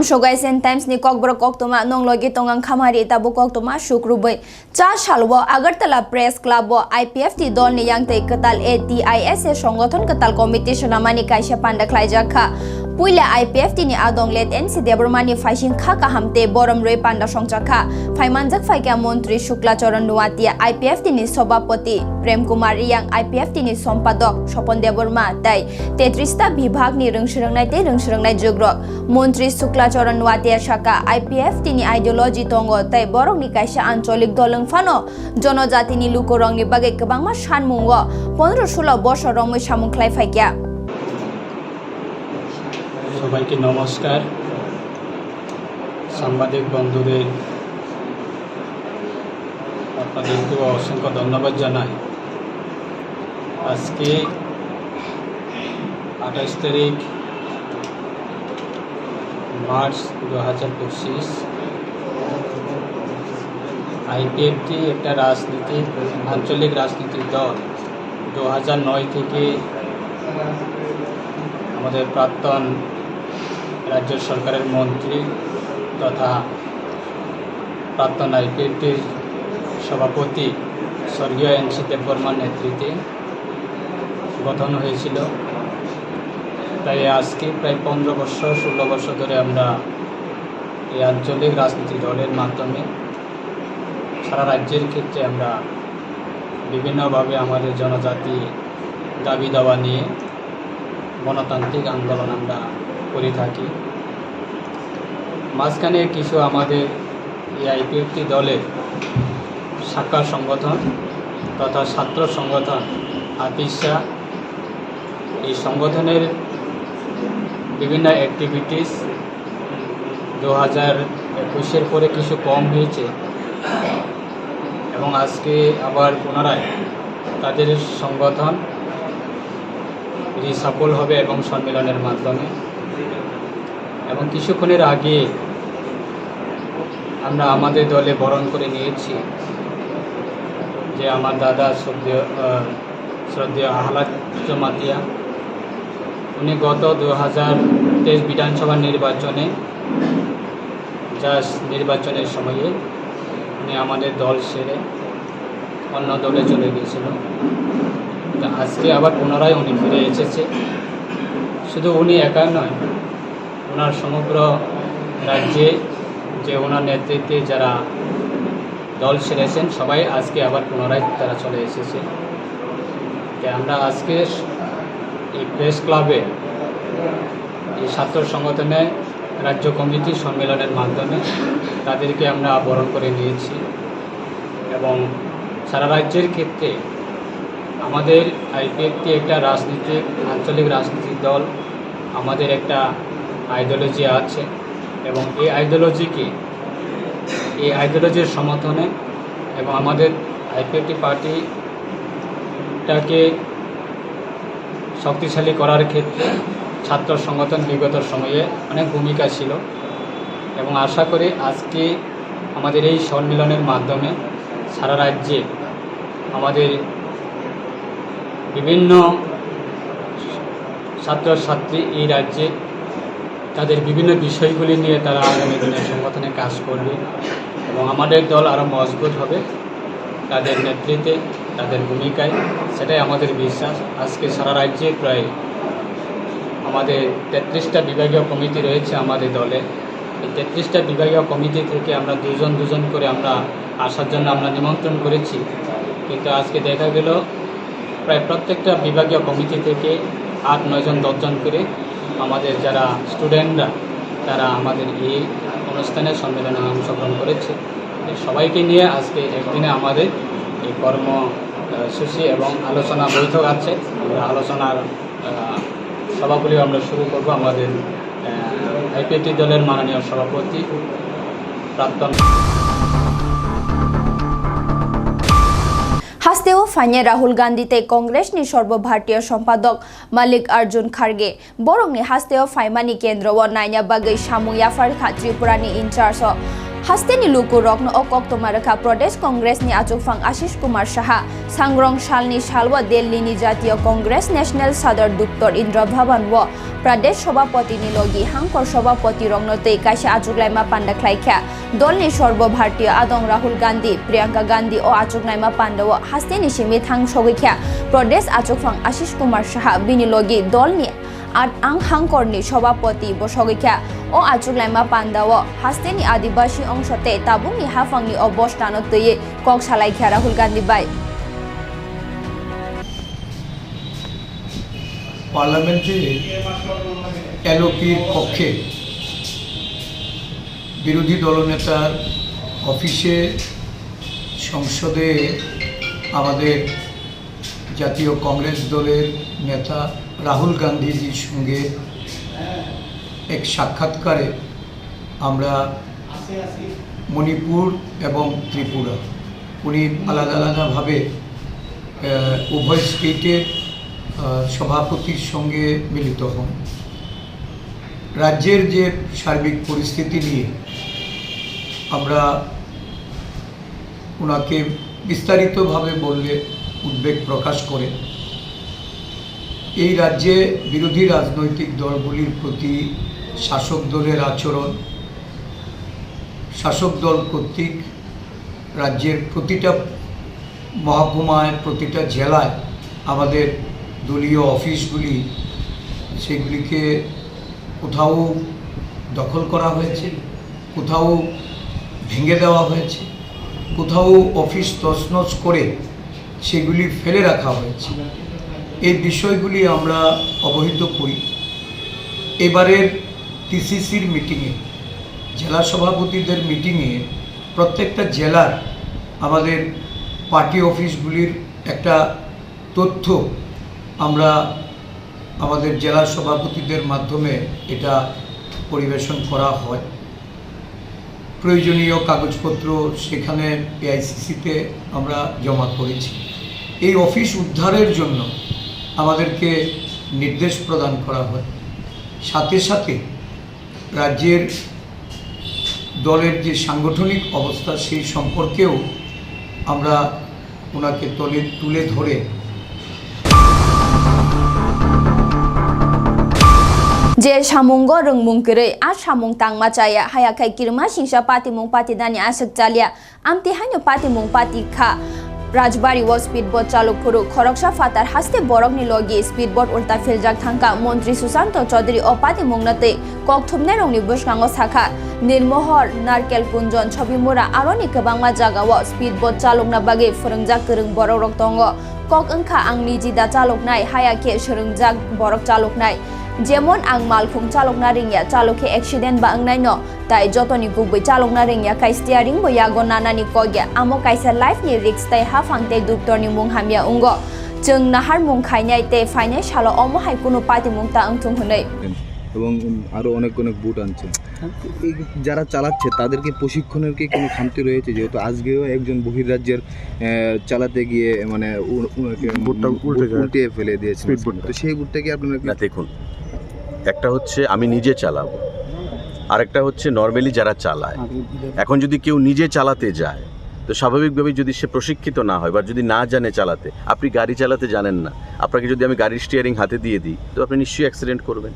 হামসগাই সেন টাইমস ni kokbro koktoma nonglogi tongang khamari tabu koktoma shukrubai cha shalwo agartala press club bo ipf ti dol ni yang tei katal atis e সংগঠন katal committee sonamani kaisa panda khlaijak puila ipf ti ni adong let nc debrmani faising kha kahamte borom roi panda songchakha phaimanjak phaikya মন্ত্রী Shuklacharan Noatia IPF তিনি সভাপতি। প্রেম Kumar Reang IPF তিনি সম্পাদক। স্বপন দেববর্মা তাই। তেত্রিশটা বিভাগনি রংসরংনাইতে রংসরংনাই যুগ্র। মন্ত্রী শুক্লাচরণ নোয়াতিয়া শাখা IPF তিনি আইডিওলজি দঙ্গ তাই বরংনি কাইসা আঞ্চলিক দলং ফানো। জনজাতিনি লুকরংনি বাগে গোबांमा সানমুঙ্গ। পনেরো ষোলো বছর রংমৈ সামুংখ্লাই ফাইকিয়া সবাইকে নমস্কার। সাংবাদিক বন্ধুদের আপনাদেরকে অসংখ্য ধন্যবাদ জানাই। আজকে আঠাশ তারিখ, মার্চ দু হাজার পঁচিশ। আইপিএফটি একটা রাজনীতিক আঞ্চলিক রাজনীতিক দল। দু হাজার নয় থেকে আমাদের প্রাক্তন রাজ্য সরকারের মন্ত্রী তথা প্রাক্তন আইপিএফটির সভাপতি স্বর্গীয় এনসি দেববর্মার নেতৃত্বে গঠন হয়েছিল। তাই আজকে প্রায় পনেরো বছর, ষোলো বছর ধরে আমরা এই আঞ্চলিক রাজনীতি দলের মাধ্যমে সারা রাজ্যের ক্ষেত্রে আমরা বিভিন্নভাবে আমাদের জনজাতি দাবি দাওয়া নিয়ে গণতান্ত্রিক আন্দোলন আমরা করে থাকি। মাঝখানে কিছু আমাদের এই আইপিএফটি দলের শাখা সংগঠন তথা ছাত্র সংগঠন আতিশা এই সংগঠনের বিভিন্ন অ্যাক্টিভিটিস দু হাজার একুশের পরে কিছু কম হয়েছে এবং আজকে আবার পুনরায় তাদের সংগঠন সফল হবে এবং সম্মেলনের মাধ্যমে। এবং কিছুক্ষণের আগে আমরা আমাদের দলে বরণ করে নিয়েছি যে আমার দাদা শ্রদ্ধেয় শ্রদ্ধেয় আহ্লাদ জমাতিয়া, উনি গত দু হাজার তেইশ বিধানসভা নির্বাচনে যা নির্বাচনের সময়ে উনি আমাদের দল সেরে অন্য দলে চলে গিয়েছিল। আজকে আবার পুনরায় উনি ফিরে এসেছে। শুধু উনি একা নয় ওনার সমগ্র রাজ্যে যে ওনার নেতৃত্বে যারা দল সেরেছেন, সবাই আজকে আবার পুনরায় তারা চলে এসেছে। আমরা আজকে এই প্রেস ক্লাবে, এই ছাত্র সংগঠনে, রাজ্য কমিটি সম্মেলনের মাধ্যমে তাদেরকে আমরা বরণ করে নিয়েছি এবং সারা রাজ্যের ক্ষেত্রে আমাদের আইপিএফটি একটা রাজনীতিক, আঞ্চলিক রাজনৈতিক দল, আমাদের একটা আইডিওলজি আছে এবং এই আইডিওলজিকে, এই আইডিওলজির সমর্থনে এবং আমাদের আইপিএফটি পার্টিটাকে শক্তিশালী করার ক্ষেত্রে ছাত্র সংগঠন বিগত সময়ে অনেক ভূমিকা ছিল এবং আশা করি আজকে আমাদের এই সম্মেলনের মাধ্যমে সারা রাজ্যে আমাদের বিভিন্ন ছাত্রছাত্রী এই রাজ্যে তাদের বিভিন্ন বিষয়গুলি নিয়ে তারা আগামী দিনে সংগঠনে কাজ করবে এবং আমাদের দল আরও মজবুত হবে। তাদের নেতৃত্বে, তাদের ভূমিকায়, সেটাই আমাদের বিশ্বাস। আজকে সারা রাজ্যে প্রায় আমাদের তেত্রিশটা বিভাগীয় কমিটি রয়েছে আমাদের দলে। এই তেত্রিশটা বিভাগীয় কমিটি থেকে আমরা দুজন দুজন করে আমরা আসার জন্য আমরা নিমন্ত্রণ করেছি। কিন্তু আজকে দেখা গেল, প্রায় প্রত্যেকটা বিভাগীয় কমিটি থেকে আট নয়জন দশজন করে আমাদের যারা স্টুডেন্টরা তারা আমাদের এই অনুষ্ঠানে সম্মেলনে অংশগ্রহণ করেছে। সবাইকে নিয়ে আজকে একদিনে আমাদের এই কর্মসূচি এবং আলোচনা বৈঠক আছে। আমরা আলোচনার সভাগুলি আমরা শুরু করব। আমাদের আইপিটি দলের মাননীয় সভাপতি প্রাক্তন হাস্তেও ফাইনে রাহুল গান্ধীতে কংগ্রেসনি সর্বভারতীয় সম্পাদক মালিক অর্জুন খার্গে বরংনি হাস্তেও ফাইমানি কেন্দ্র ও নাইনা বাগৈ সামু ইয়াফার খা ত্রিপুরানি ইনচার্জ। হাস্তেনি লুকু রগ্ন ও কক্তমারেখা প্রদেশ কংগ্রেসনি আচুকফাং আশিস কুমার সাহা সাংরং সালনি সালওয়া দিল্লিনি জাতীয় কংগ্রেস ন্যাশনাল সাদর দুক্তর ইন্দ্র ভবন ও প্রদেশ সভাপতিনি লগি হাংকর সভাপতি রগ্নতৈ কাইসা আচুকলাইমা পান্ডা খ্লাইখ্যা দলনি সর্বভারতীয় আদং রাহুল গান্ধী প্রিয়াঙ্কা গান্ধী ও আচুকনাইমা পান্ডা ও হাস্তেনি সিমি থাং সগৈখ্যা প্রদেশ আচুকফাং আশিস কুমার সাহা বিনি লগি দলনি আর আং হাংকরনি সভাপতি বসগৈখ্যা ও আচুকলাইমা পান্ডাও হাস্তেনি আদিবাসী অংশতে তাবুংনি হাফাংনি অবস্থানত কক সালাইখ্যা রাহুল গান্ধী বাই। পার্লামেন্টে এলওপির পক্ষে বিরোধী দলনেতার অফিসে সংসদে আমাদের জাতীয় কংগ্রেস দলের নেতা রাহুল গান্ধীজির সঙ্গে এক সাক্ষাৎকারে আমরা মণিপুর এবং ত্রিপুরা। উনি আলাদা আলাদাভাবে উভয় স্টেটের সভাপতির সঙ্গে মিলিত হন। রাজ্যের যে সার্বিক পরিস্থিতি নিয়ে আমরা ওনাকে বিস্তারিতভাবে বললে উদ্বেগ প্রকাশ করে। এই রাজ্যে বিরোধী রাজনৈতিক দলগুলির প্রতি শাসক দলের আচরণ, শাসক দল কর্তৃক রাজ্যের প্রতিটা মহকুমায়, প্রতিটা জেলায় আমাদের দলীয় অফিসগুলি, সেগুলিকে কোথাও দখল করা হয়েছে, কোথাও ভেঙে দেওয়া হয়েছে, কোথাও অফিস তছনছ করে সেগুলি ফেলে রাখা হয়েছে। এই বিষয়গুলি আমরা অবহিত করি। এবারের টিসিসির মিটিংয়ে, জেলা সভাপতিদের মিটিংয়ে প্রত্যেকটা জেলার আমাদের পার্টি অফিসগুলির একটা তথ্য আমরা আমাদের জেলা সভাপতিদের মাধ্যমে এটা পরিবেশন করা হয়। প্রয়োজনীয় কাগজপত্র সেখানে এআইসিসিতে আমরা জমা করেছি। এই অফিস উদ্ধারের জন্য আমাদেরকে নির্দেশ প্রদান করা হয়। সাথে সাথে রাজ্যের দলের যে সাংগঠনিক অবস্থা সেই সম্পর্কেও আমরা ওনাকে তলে তুলে ধরে যে সামুঙ্গ রংমুং কিরে আর সামুং টাং মাচায় হায়া হায়াখাই কিরমা, সিংসা পাতিমুং পাতিদানি আসক চালিয়া, আমতি হাইন পাতিমুং পাতি খা। রাজবাড়ি ও স্পিডবোট চালক ચાલક ખોરુ ফাতার হাসতে હાસ્તે બોરગની લોગી સ્પીડબોટ ઉલતા ફેલજાક થાંકા મંત્રી સુશાંત ચૌધুরী অপাতি মুংনাতে ককথুমনে রংনি বসকাঙ্গ শাখা। নির্মহর, নারকেল কুঞ্জন ছবিমুরা আরনি কেবাংমা জাগা ও চালক না বাগে ফরংজাক গরং বরক রক্তঙ্গ। কক আং আংনি জিদা চালকনাই হায়াকে সরংজাক বরক চালকনাই যেমন আং মালখুম চালকনা রিংয়া চালকে অ্যাক্সিডেন্ট বা ন তাই যতনি গুবই চালকনা রিংয়া কাইস্তিয়া রিং বয়াগো নানানি কগে আমো কাইসা লাইফ নি রিক্স তাই হাফাংতে দুপ্তরনি মুং হামিয়া উঙ্গ जों नाहार मुं खायनाय ते फायनाय सालो अमहाय कुनु पार्टी मुं ता अंथुं होनै এবং আরও অনেক অনেক বুট আনছে। যারা চালাচ্ছে তাদেরকে প্রশিক্ষণের কি কোনো খামতি রয়েছে? যেহেতু আজকেও একজন বহির্রাজ্যের চালাতে গিয়ে মানে উল্টে ফেলে দিয়েছে। তো সেই বুটটা কি আপনারা দেখুন একটা হচ্ছে আমি নিজে চালাবো, আরেকটা হচ্ছে নর্মালি যারা চালায়। এখন যদি কেউ নিজে চালাতে যায়, তো স্বাভাবিকভাবেই যদি সে প্রশিক্ষিত না হয় বা যদি না জানে চালাতে, আপনি গাড়ি চালাতে জানেন না, আপনাকে যদি আমি গাড়ির স্টিয়ারিং হাতে দিয়ে দিই, তো আপনি নিশ্চয়ই অ্যাক্সিডেন্ট করবেন।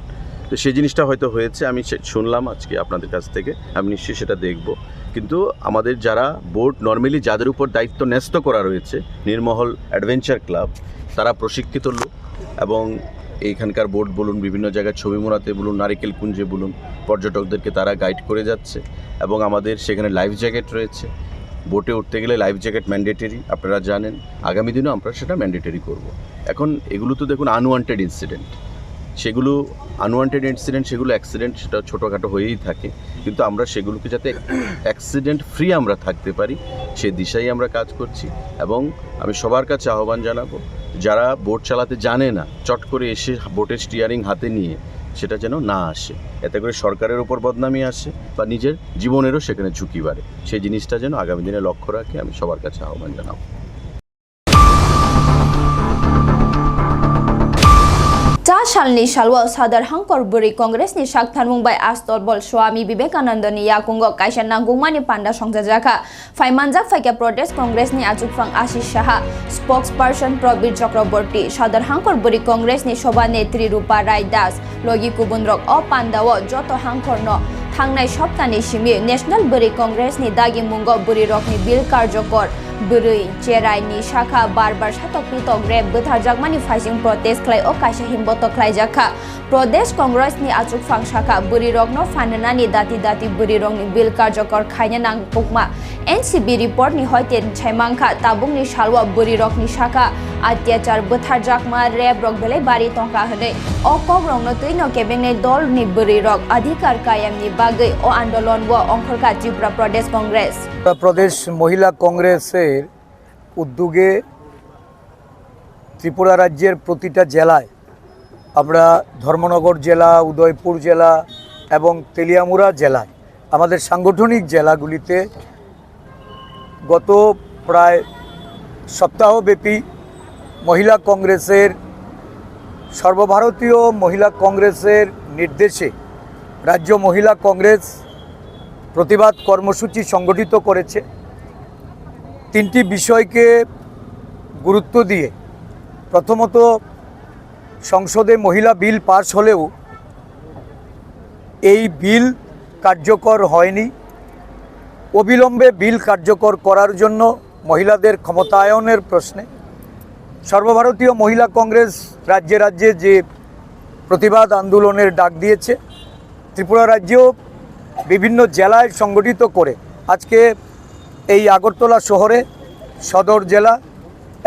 তো সেই জিনিসটা হয়তো হয়েছে, আমি শুনলাম আজকে আপনাদের কাছ থেকে, আমি নিশ্চয়ই সেটা দেখব। কিন্তু আমাদের যারা বোর্ড নর্মালি যাদের উপর দায়িত্ব ন্যস্ত করা রয়েছে, নির্মহল অ্যাডভেঞ্চার ক্লাব তারা প্রশিক্ষিত লোক এবং এইখানকার বোর্ড বলুন, বিভিন্ন জায়গায় ছবি মোড়াতে বলুন, নারিকেল কুঞ্জে বলুন, পর্যটকদেরকে তারা গাইড করে যাচ্ছে এবং আমাদের সেখানে লাইফ জ্যাকেট রয়েছে। বোটে উঠতে গেলে লাইফ জ্যাকেট ম্যান্ডেটরি আপনারা জানেন। আগামী দিনেও আমরা সেটা ম্যান্ডেটরি করব। এখন এগুলো তো দেখুন আনওয়ান্টেড ইনসিডেন্ট সেগুলো আনওয়ান্টেড ইনসিডেন্ট সেগুলো অ্যাক্সিডেন্ট সেটা ছোটোখাটো হয়েই থাকে। কিন্তু আমরা সেগুলোকে যাতে অ্যাক্সিডেন্ট ফ্রি আমরা থাকতে পারি, সে দিশাই আমরা কাজ করছি। এবং আমি সবার কাছে আহ্বান জানাব যারা বোট চালাতে জানে না, চট করে এসে বোটের স্টিয়ারিং হাতে নিয়ে সেটা যেন না আসে। এতে করে সরকারের ওপর বদনামি আসে বা নিজের জীবনেরও সেখানে ঝুঁকি বাড়ে। সেই জিনিসটা যেন আগামী দিনে লক্ষ্য রাখে, আমি সবার কাছে আহ্বান জানাব। Salni salwa sadar hangkor buri kongres ni shaktan mumbai astor bol swami vivekananda ni yakungo kaisa nangungmani panda songjajaka faimanjak faika protest kongres ni achukfang ashish shaha spokesperson probir chakraborty sadar hangkor buri kongres ni soba netri rupa rai das logi kubundrok o pandawo joto hangkor no थांनाय सप्तानि सिमि national बुरि कंग्रेसनि दागिमुंग बुरि रकनि bill कार्जकर बुरै जेरायनि शाखा बार बार सातक Pitaka रेब फाइजिं protest ख्लाय अ कायसा हिमबत ख्लायजाखा प्रदेश कंग्रेसनि आचुकफां शाखा बुरि रकनो फाननानि दाति दाति बुरि रंनि bill कार्जकर खायनो नांगौमा एनसिबि रिपर्टनि हयते छायमांखा ताबुंनि सालवा बुरि रकनि शाखा ಅತ್ಯಾಚಾರ ಬುಥಾರ್ ಜಾಕ್ಮ ರೇಬ್ ರೊಗ್ বেলে ಬಾರಿ ತೊಂಕ হলে। অকক রং তুই কেবেনে দল নিবরি রক। অধিকার কায়াম নি বাগে ও আন্দোলন ও অঙ্কলকা ত্রিপুরা প্রদেশ কংগ্রেস। প্রদেশ মহিলা কংগ্রেসের উদ্যোগে ত্রিপুরা রাজ্যের প্রতিটা জেলায় আমরা ধর্মনগর জেলা, উদয়পুর জেলা এবং তেলিয়ামুড়া জেলায় আমাদের সাংগঠনিক জেলাগুলিতে গত প্রায় সপ্তাহব্যাপী মহিলা কংগ্রেসের, সর্বভারতীয় মহিলা কংগ্রেসের নির্দেশে রাজ্য মহিলা কংগ্রেস প্রতিবাদ কর্মসূচি সংগঠিত করেছে। তিনটি বিষয়কে গুরুত্ব দিয়ে প্রথমত, সংসদে মহিলা বিল পাস হলেও এই বিল কার্যকর হয়নি। অবিলম্বে বিল কার্যকর করার জন্য মহিলাদের ক্ষমতায়নের প্রশ্নে সর্বভারতীয় মহিলা কংগ্রেস রাজ্যে রাজ্যে যে প্রতিবাদ আন্দোলনের ডাক দিয়েছে, ত্রিপুরা রাজ্যেও বিভিন্ন জেলায় সংগঠিত করে আজকে এই আগরতলা শহরে সদর জেলা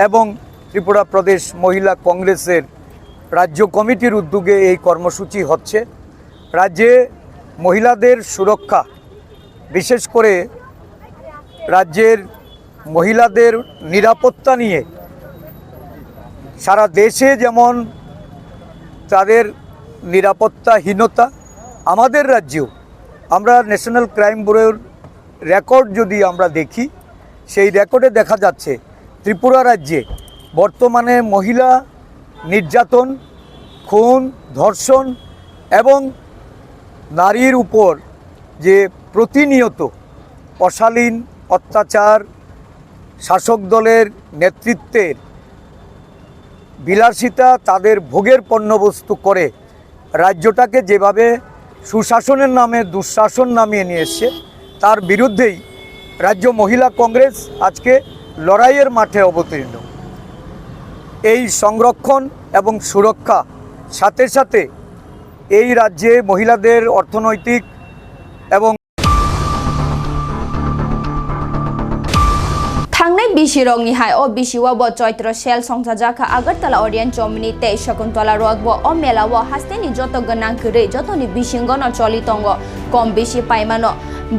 এবং ত্রিপুরা প্রদেশ মহিলা কংগ্রেসের রাজ্য কমিটির উদ্যোগে এই কর্মসূচি হচ্ছে। রাজ্যে মহিলাদের সুরক্ষা, বিশেষ করে রাজ্যের মহিলাদের নিরাপত্তা নিয়ে সারা দেশে যেমন তাদের নিরাপত্তাহীনতা আমাদের রাজ্যেও আমরা ন্যাশনাল ক্রাইম ব্যুরোর রেকর্ড যদি আমরা দেখি, সেই রেকর্ডে দেখা যাচ্ছে ত্রিপুরা রাজ্যে বর্তমানে মহিলা নির্যাতন, খুন, ধর্ষণ এবং নারীর উপর যে প্রতিনিয়ত অশালীন অত্যাচার শাসক দলের নেতৃত্বের বিলাসিতা তাদের ভোগের পণ্যবস্তু করে রাজ্যটাকে যেভাবে সুশাসনের নামে, দুঃশাসন নামিয়ে নিয়ে এসছে, তার বিরুদ্ধেই রাজ্য মহিলা কংগ্রেস আজকে লড়াইয়ের মাঠে অবতীর্ণ। এই সংরক্ষণ এবং সুরক্ষা সাথে সাথে এই রাজ্যে মহিলাদের অর্থনৈতিক এবং tangnai bisi rongni hai o bisi wa bo choitro shell songsaja kha agartala orient chomni te shakuntala rog bo o mela wa hasteni joto ganang kre joto ni bisingono cholitongo kom bisi paimano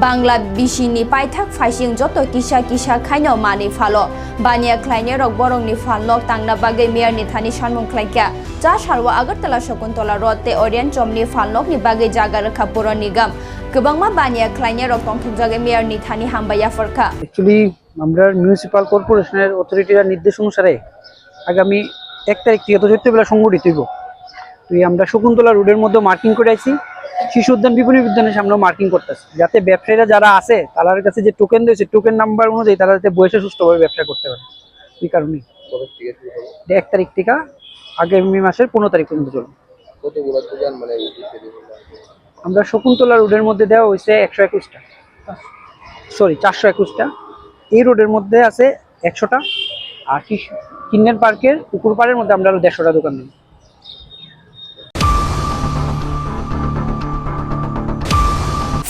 Bangla বিশিনি পাইথাক ফাইসিং যত কিসা কিসা খাইনো মানি ফালো বানিয়া খ্লাইনে rock বরংনি ফালনো তাংনা বাগে মেয়ারনি Thani সানমুং খ্লাইকা যা সারওয়া আগরতলা শকুন্তলা রতে Orion ni ফালনকনি jaga জাগা রেখা পুরন kobangma bania বানিয়া খ্লাইনে রক টংথক জাগে মেয়ারনি থানি হামবায়া ফরকা অ্যাকচুয়ালি আমরা মিউনিসিপাল কর্পোরেশনের অথরিটির নির্দেশ অনুসারে আগামী এক তারিখ থেকে চৈত্রবেলা সংগঠিত হইব। তো এই আমরা শকুন্তলা রোডের মধ্যে মার্কিং করে আইছি। শিশু উদ্যান বিপণী উদ্যানের সামনেও মার্কিং করতেছি। যাতে ব্যবসায়ীরা যারা আছে তাদের কাছে যে টোকেন দিয়েছে টোকেন নাম্বার অনুযায়ী তারা যাতে বয়সে সুস্থভাবে ব্যবসা করতে পারে। এই কারণেই। এক তারিখ থেকে আগামী মাসের পনেরো তারিখ পর্যন্ত চলবে। আমরা শকুন্তলা রোডের মধ্যে দেওয়া হয়েছে একশো একুশটা। সরি চারশো একুশটা। এই রোডের মধ্যে আছে একশোটা। আর কিন্নের পার্কের? পুকুর পাড়ের মধ্যে আমরা দেড়শোটা দোকান দিই।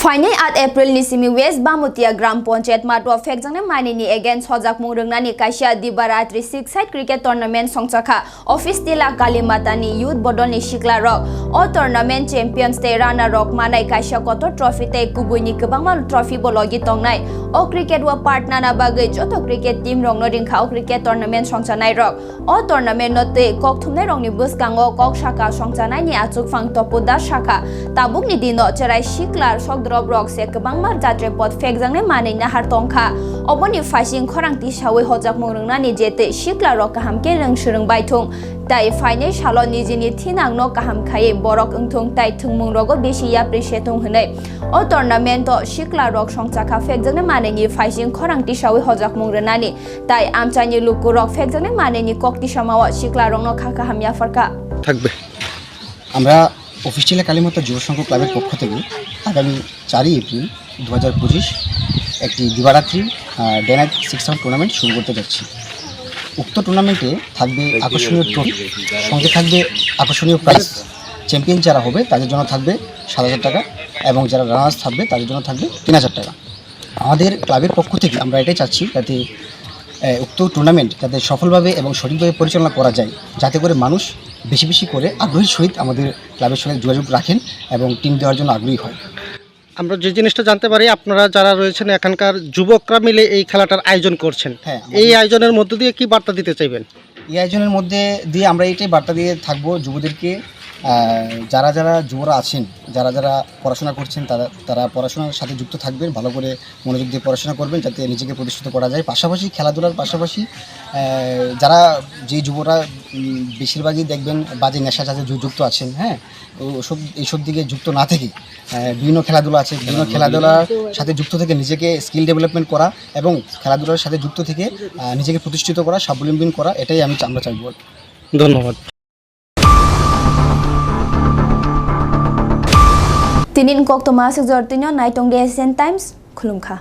ফাইনাই আট এপ্রিল নিসিমি ওয়েস্ট বামুতিয়া গ্রাম পঞ্চায়েত মাঠ ফেক জং মাইনি এগেন সজাগ মুরংনানি কাইসিয়া দিবারাত্রি সিক্স সাইড ক্রিকেট টুর্নামেন্ট সংসাখা অফিস তিলা কালী মাতানি ইউথ বদলনি শিকলা রক অ টুর্নামেন্ট চ্যাম্পিয়ন্স তে রানার রক মানাই কাইসিয়া কত ট্রফি তে কুবুইনি কবাংমা ট্রফি বলগি টংনাই অ ক্রিকেট ওয়া পার্টনানা বাগে যত ক্রিকেট টিম রং রিংখা ও ক্রিকেট টুর্নামেন্ট সংসানাই রক অ টুর্নামেন্ট নতে কক থুমনে রংনি বুসকাঙ্গ কক শাখা সংসানাই নি আচুক ফাং তপোদা শাখা তাবুক নি দিন চরাই শিকলার সকদ্র rok se kbangma jatre pot fekjangne mane na har tongkha oboni fashion khorang ti sawi hojak mungrungna ni jete shikla rok kaham ke rang shurung bai tong tai faine shalo nijini thinang no kaham khaye borok ungthung tai thungmung rogo besi ya prishetung hne o tournament to shikla rok songchakha fekjangne mane ni fashion khorang ti sawi hojak na ni tai amchani luku rok fekjangne mane ni kokti samao shikla Rock no kaham ya farka থাকবে আমরা official Kalimata যুব সংঘ ক্লাবের পক্ষ থেকে আগামী চারই April দু হাজার পঁচিশ একটি দিবারাত্রি day night six round tournament শুরু করতে যাচ্ছি। উক্ত টুর্নামেন্টে থাকবে আকর্ষণীয় ট্রফি সঙ্গে থাকবে আকর্ষণীয় প্রাইজ চ্যাম্পিয়ন যারা হবে তাদের জন্য থাকবে সাত হাজার টাকা এবং যারা রানার্স থাকবে তাদের জন্য থাকবে তিন হাজার টাকা। আমাদের ক্লাবের পক্ষ থেকে আমরা এটাই চাচ্ছি যাতে উক্ত টুর্নামেন্ট যাতে সফলভাবে এবং সঠিকভাবে পরিচালনা করা যায় যাতে করে মানুষ বেশি বেশি করে আগ্রহীর সহিত আমাদের ক্লাবের সঙ্গে যোগাযোগ রাখেন এবং টিম দেওয়ার জন্য আগ্রহী হয়। আমরা যে জিনিসটা জানতে পারি আপনারা যারা রয়েছেন এখানকার যুবকরা মিলে এই খেলাটার আয়োজন করছেন। হ্যাঁ, এই আয়োজনের মধ্য দিয়ে কি বার্তা দিতে চাইবেন? এই আয়োজনের মধ্যে দিয়ে আমরা এটাই বার্তা দিয়ে থাকব যুবদেরকে যারা যারা যুবরা আছেন যারা যারা পড়াশোনা করছেন তারা তারা পড়াশোনার সাথে যুক্ত থাকবেন ভালো করে মনোযোগ দিয়ে পড়াশোনা করবেন যাতে নিজেকে প্রতিষ্ঠিত করা যায়। পাশাপাশি খেলাধুলার পাশাপাশি যারা যে যুবরা বেশিরভাগই দেখবেন বাজে নেশা সাথে যুক্ত আছেন হ্যাঁ? ওসব এইসব দিকে যুক্ত না থেকে বিভিন্ন খেলাধুলা আছে বিভিন্ন খেলাধুলার সাথে যুক্ত থেকে নিজেকে স্কিল ডেভেলপমেন্ট করা এবং খেলাধুলার সাথে যুক্ত থেকে নিজেকে প্রতিষ্ঠিত করা স্বাবলম্বী করা এটাই আমি আমরা চাইব ধন্যবাদ। Tinin kok to masuk jor tinyo nai tong de asian times khulum kha